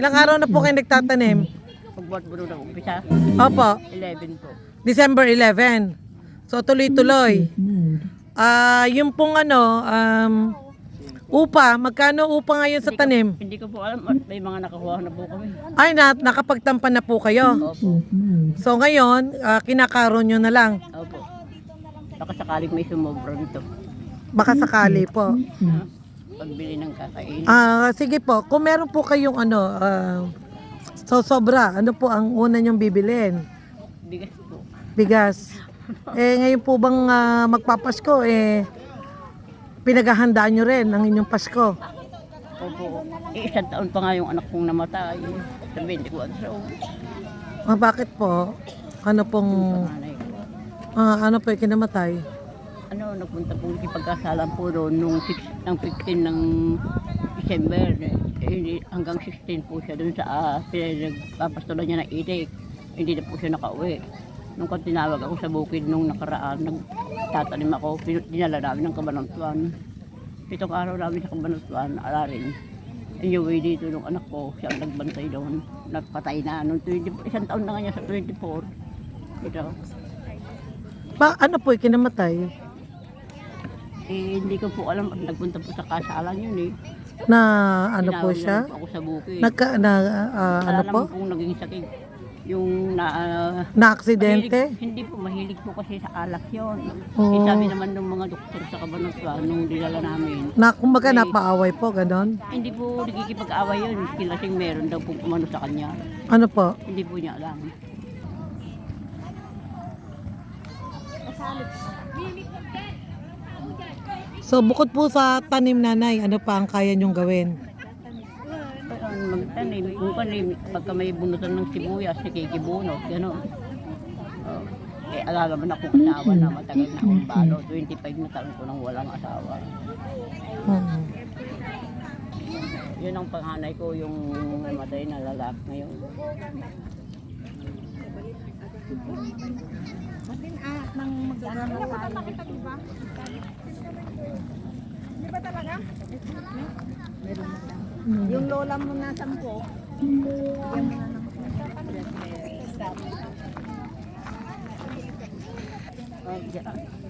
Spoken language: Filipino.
Ilang araw na po kayo nagtatanim? Pagbuhat mo ng umpisa, Opo, 11 po. December 11. So tuloy-tuloy. Ah, yung pong ano, um, upa, magkano upa ngayon sa tanim? Hindi ko po alam, may mga nakakuha na po kami. Ay, na, nakapagtampan na po kayo. Opo. So ngayon, ah, kinakaroon nyo na lang. Opo. Baka sakaling may sumobra nito. Baka sakali po. Pagbili ng kakain. Ah, sige po, kung meron po kayong ano, ah, so sobra, ano po ang una nyong bibilin? Bigas po. Bigas. Eh, ngayon po bang ah, magpapasko, eh, pinaghahandaan nyo rin ang inyong Pasko. Opo. Eh, isang taon pa nga yung anak kong namatay. Sa 24 so, Ah, bakit po? Ano pong, panganay ko. ah, ano po yung kinamatay? Ano, nagpunta po si pagkasalan po doon nung 6, ng 15 ng December. Eh, hanggang 16 po siya doon sa uh, pinagpapastulan niya ng itik. Hindi na po siya nakauwi. Nung kung tinawag ako sa bukid nung nakaraan, nagtatanim ako, dinala namin ng kabanatuan. Pitong araw namin sa kabanatuan, ala rin. Anyway, dito nung anak ko, siya nagbantay doon. Nagpatay na. Nung 20, isang taon na nga niya sa 24. Ito. Ba, ano po kinamatay? Eh, hindi ko po alam at nagpunta po sa kasalan yun eh. Na ano po siya? po ako sa bukid. Nagka, na, ah, ano Wala po? naman pong naging sakit. Yung na... ah, Na aksidente? mahilig- hindi po, mahilig po kasi sa alak yun. Oo. Eh, sabi naman ng mga doktor sa Kabanatuan nung dinala namin, Na kumbaga napaaway po, ganon? hindi po nagkikipag-away yun. Kilasing meron daw po umano sa kanya. Ano po? Hindi po niya alam. So bukod po sa tanim nanay, ano pa ang kaya nyong gawin? Ayun, magtanim. Kung kanim, pagka may bunutan ng sibuyas, nakikibunot, gano'n. Oh. Eh, alala mo na akong asawa na matagal na akong balo. 25 na taon ko nang walang asawa. Hmm. Yun ang panganay ko, yung namatay na lalaki ngayon. Yung lola mo na sampo. Oh, diyan.